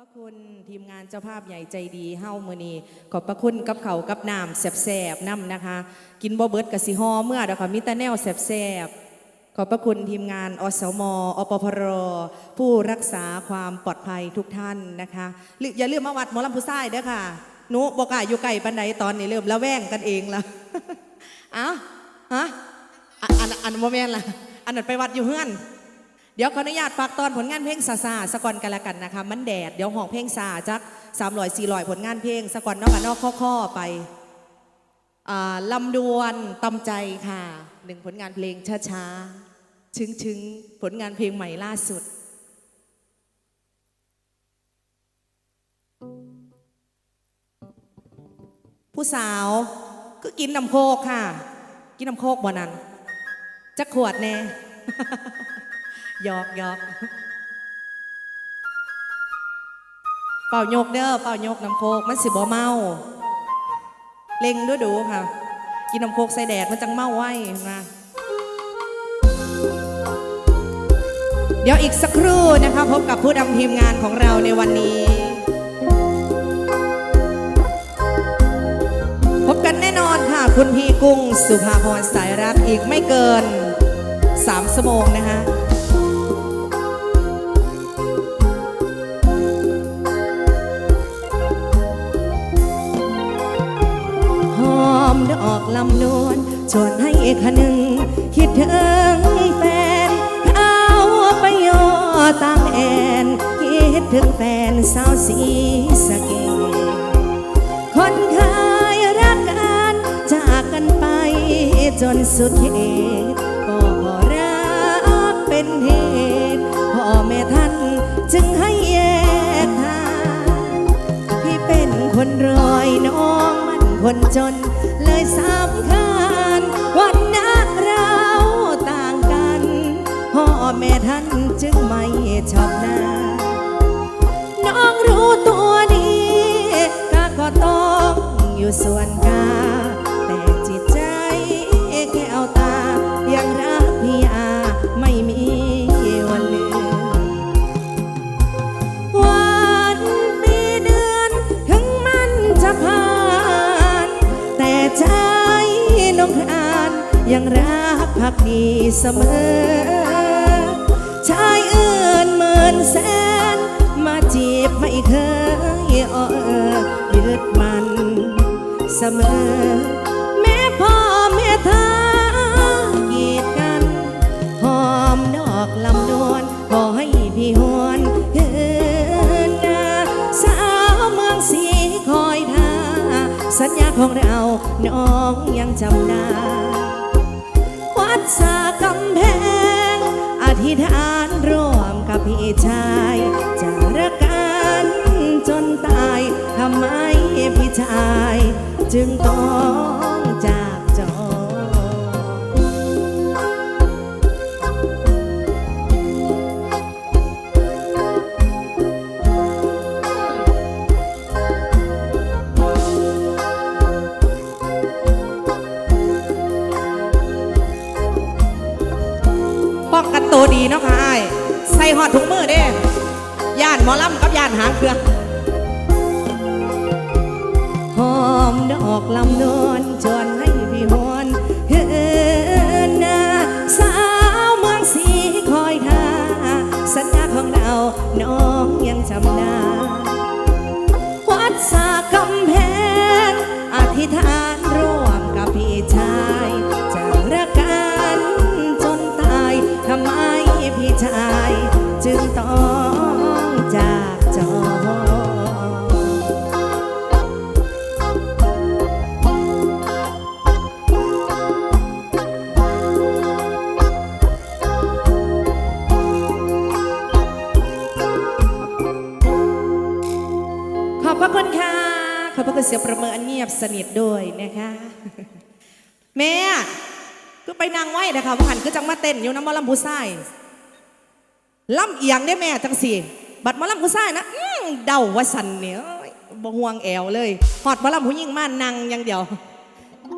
พระคุณทีมงานเจ้าภาพใหญ่ใจดีเฮ้ามือนีขอบพระคุณกับเขากับน้ำแสบๆน้ำนะคะ กินบ่เบิดกับสิฮอเมื่อเดี๋ยวค่ะมิตาแนวแสบๆขอบพระคุณทีมงานอสมอปพรผู้รักษาความปลอดภัยทุกท่านนะคะหรืออย่าลืมมาวัดหมอลำผู้ไส้เด้อค่ะหนุบอกอะอยู่ไก่ปันไดตอนนี้เริ่มละแว่งกันเองละอ้าฮะอะอันอันโมเมนต์ละอันนั้นไปวัดอยู่เฮือน เดี๋ยวขออนุญาตฝากตอนผลงานเพลงซาซาสกอนกันละกันนะคะ มันแดด เดี๋ยวห้องเพลงซาจักสามร้อยสี่ร้อยผลงานเพลงสกอนนอกกันนอกข้อๆไปลำดวนตำใจค่ะหนึ่งผลงานเพลงช้าๆชึ้งๆ ผลงานเพลงใหม่ล่าสุดผู้สาวก็กินน้ำโคกค่ะ กินน้ำโคกบ่นั้นจะขวดแน่ หยอกหยอกเป่ายกเด้อเป่ายกน้ำโคกมันสิบ่เมา เล็งด้วยดูค่ะ กินน้ำโคกใส่แดดมันจังเมาไว้มาเดี๋ยวอีกสักครู่นะคะ พบกับผู้นำทีมงานของเราในวันนี้ พบกันแน่นอนค่ะ คุณพี่กุ้ง สุภาพรสายรักอีกไม่เกิน3ชั่วโมงนะคะ ดอกลำนวลชวนให้ขนึง คิดถึงแฟนเขาไปยอตามแอน คิดถึงแฟนสาวสีสะเกดคนเคยรักกันจากกันไปจนสุดเหตุก็รักเป็นเหตุพ่อแม่ท่านจึงให้แยกทางพี่เป็นคนรวยน้องมันคนจน เลยสำคัญวันนักเราต่างกันพ่อแม่ท่านจึงไม่ชอบหน้า น้องรู้ตัวดีก็ก็ต้องอยู่ส่วนกลาง อกลำดวนขอให้พี่หวนเฮือนนาสาวเมืองสีคอยท่าสัญญาของเราน้องยังจำได้วัดสากำแพง อธิษฐานร่วมกับพี่ชายจะรักกันจนตายทำไมพี่ชาย จึงต้อง เด้ย่านหมอลำกับย่านหางเครื่องหอมดอกลำนวนชวนให้ นิทด้วยนะคะ แม่ก็ไปนางไหวนะคะว่าหันก็จังมาเต้นอยู่น้ำมอลำผู้ไส้ล่ำเอียงได้แม่จังสิบัดมอลำผู้ไส้นะเดาว่าสันเนี่ยบ่ห่วงแอวเลยหอดมอลำผู้ยิ่งมานั่งอย่างเดียว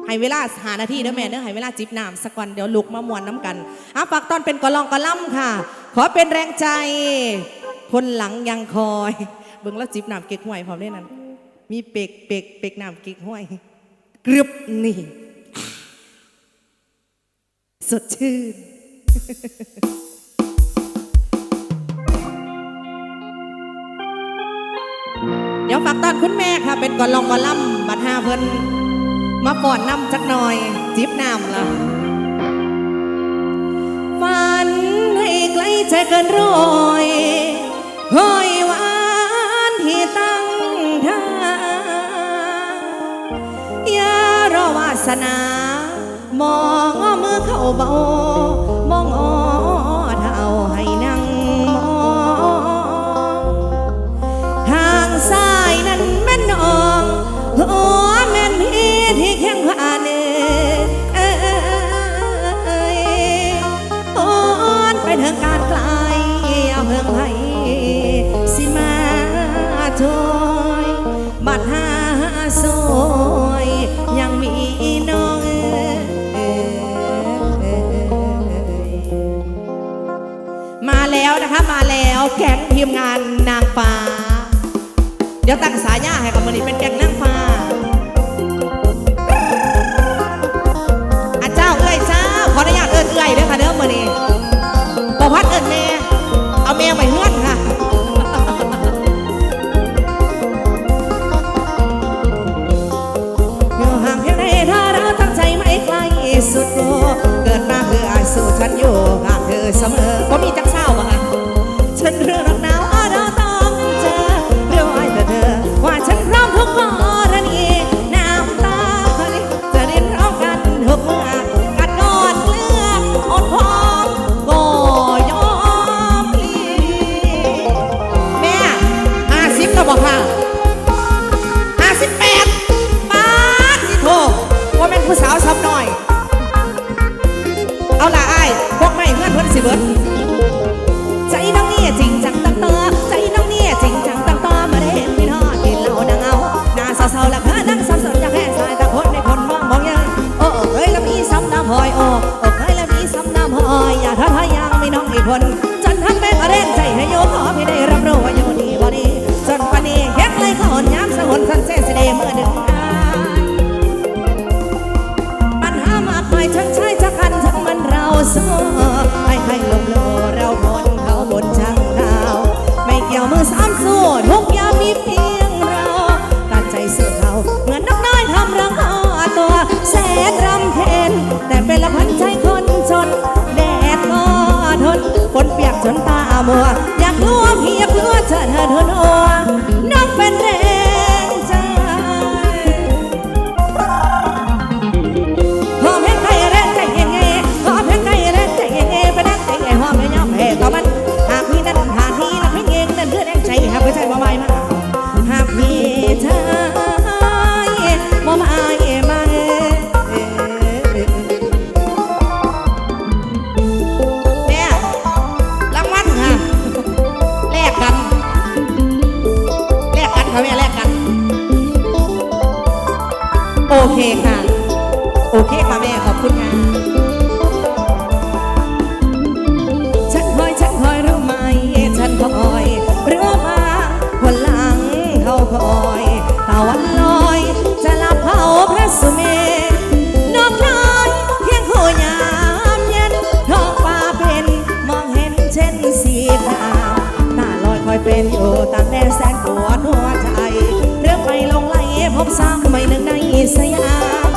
ให้เวลาหานาทีเด้อแม่เด้อให้เวลาจิบน้ำสักวันเดี๋ยวลุกมามวนน้ำกันอะฝากตอนเป็นกอลองกอล่ำค่ะ ขอเป็นแรงใจ คนหลังยังคอย เบิ่งแล้วจิบน้ำเก๊กห้วยพร้อมได้นั้น มีเป็กเป็กเป็กน้ำก๊กห้วยกรึบนี่ สดชื่น เดี๋ยวฝากตอนคุณแม่ค่ะ เป็นก่อนลองก่อนล่ำบัดห้าเพิ่นมาป่อนน้ำจักหน่อย จิบน้ำละฝันให้ไกลใจเกินร้อยห้อย สนามองมือเข้าเบา มาแล้วนะคะมาแล้วแก๊งทีมงานนางฟ้า เดี๋ยวตั้งสายาให้กับมันนี่เป็นแก๊งนางฟ้าอาเจ้าเอ้ยเจ้าขออนุญาตเอิ้นเอ้ยด้อค่ะเด้อมือนี้บอพัดเอิ้นแม่ ค่ะห้าสิบแปดป้าดสิโทว่าเป็นผู้สาวซ้ำหน่อย เอาละไอ้ายพวกไม่เพื่อนเพื่อนสิเบิดใจน้องเนี่ยจริงจังตั้งตาใจน้องเนี่ยจริงจังตั้งตามาได้เห็นพี่น้องกินเหล้านางเอาหน้าเศร้าๆแล้วเพื่อนั่งสับสนอยากแค่สายตาคนในคนมองมองยังโอ้โอ้เคยแล้วมีซ้ำน้ำหอยโอ้โอ้เคยแล้วมีซ้ำน้ำหอยอย่าท้าทายยังไม่น้องอีกคนจนทั้งแม่กระเด็นใจให้โยขอพี่ได้รับรู้ว่าอยู่ดี อนย้ำสะหนสันเซสิเดเมื่อหนึ่งอายปัญหามากมายทั้งชายชะกันทั้งมันเราสองให้ใครลงโลเราบนเขาบนช่างดาวไม่เกี่ยวมือสามสู้ทุกอยามมีเพียงเราตัดใจเสือเขาเหมือนนกน้อยทำรังหาตัวแสนรำเพ็ญแต่เป็นละพันใจคนจนแดดก็ทนฝนเปียกจนตามัวอยากรู้ว่าพี่อยกรู้ว่าเธอเธอทนหัวน้องเป็นแร ให้ วันลอย จะลับเผาพระสุเมรุนกน้อยเพียงคู่ยามเย็นท้องฟ้าเป็นมองเห็นเช่นสีขาวตาลอยคอยเป็นอยู่ตางแดนแสนปวดหัวใจ เรื่องไปลงไหลพบซ้ำไม่หนึ่งในสยาม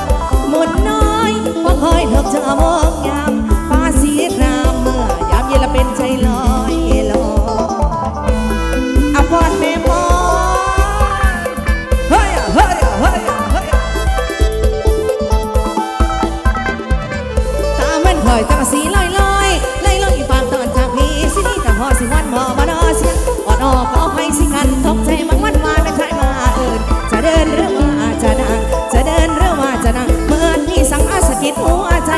หมุนน้อยเพราคอยเถิบจะมอง หัวใจ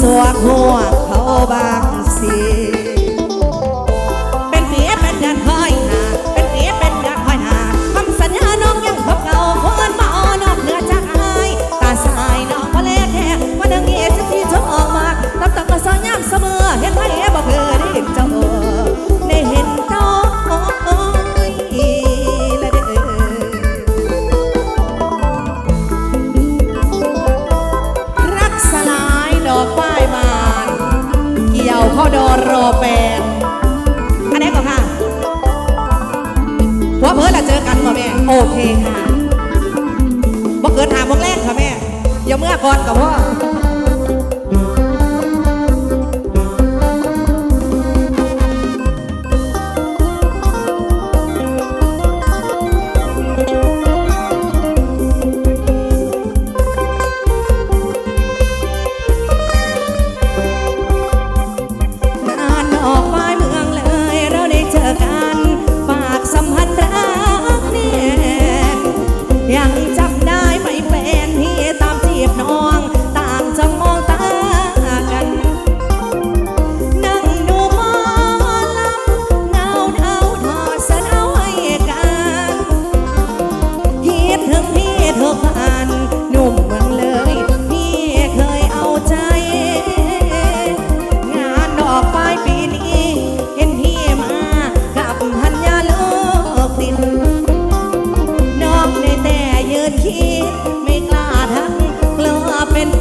สวกหัวเขาบางสี แฟนอันนี้ก่อนค่ะว่าเพิ่นละเจอกันก่อแม่ โอเคค่ะบ่เกิดหาบ่แรกค่ะแม่อย่าเมื่อก่อนกับพ่อ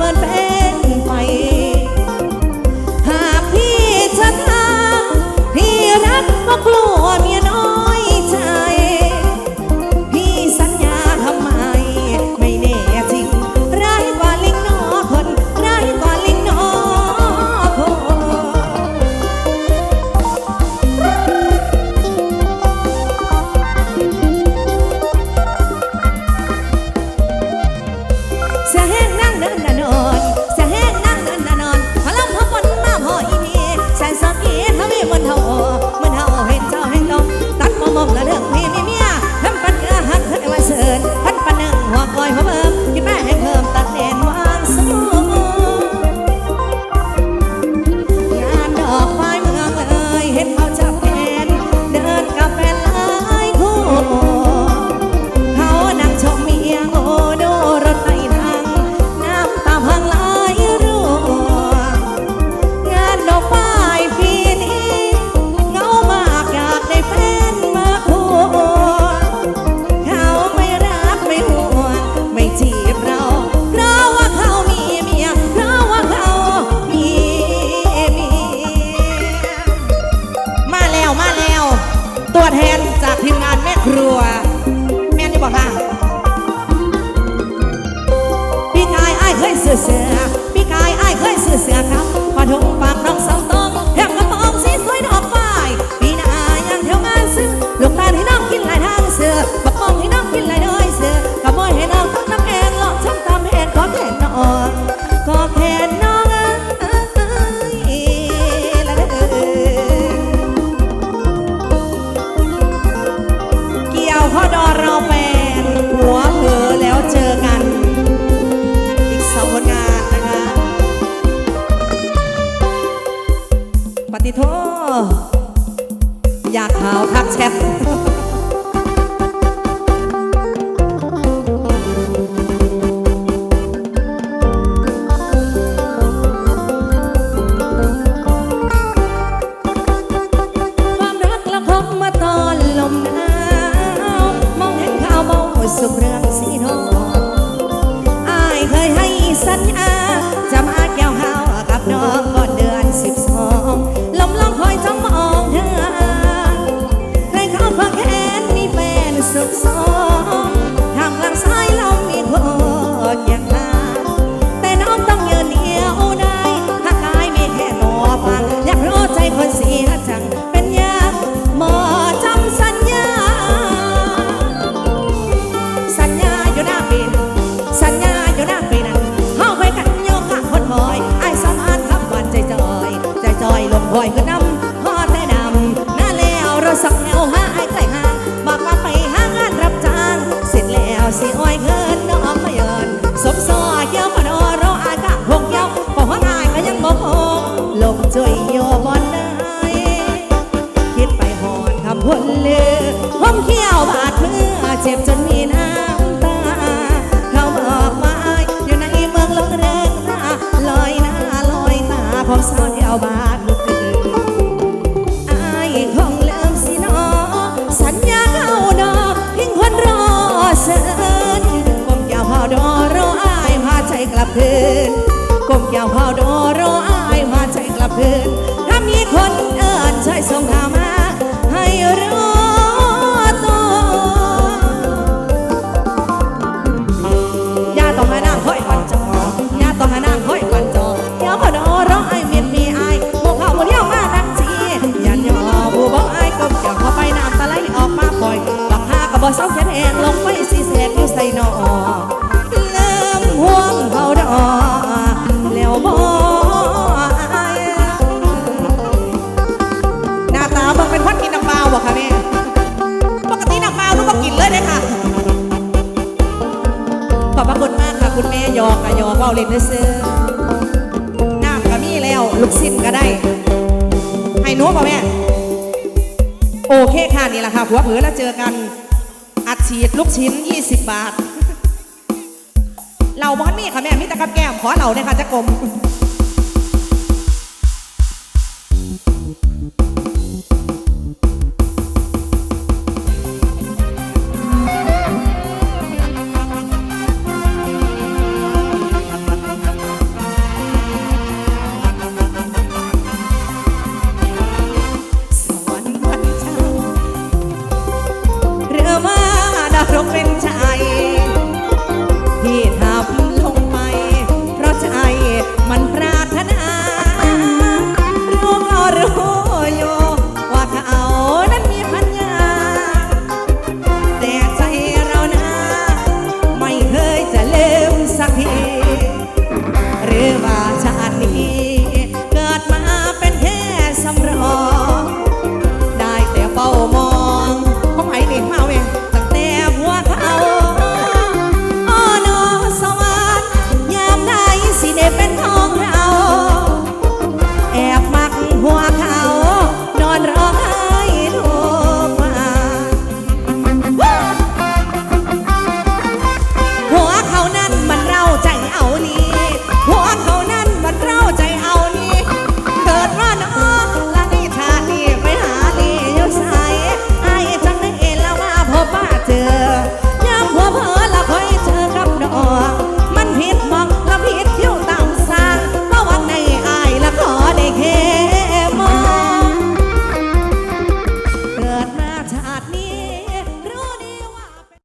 one for sobrando 好吧？ ผัวเผลอแล้วเจอกัน อัดฉีดลูกชิ้น 20 บาทเหล่าบอนมี่ค่ะแม่มิตรกับแก้มขอเหล่าเนี่ยค่ะจะกลม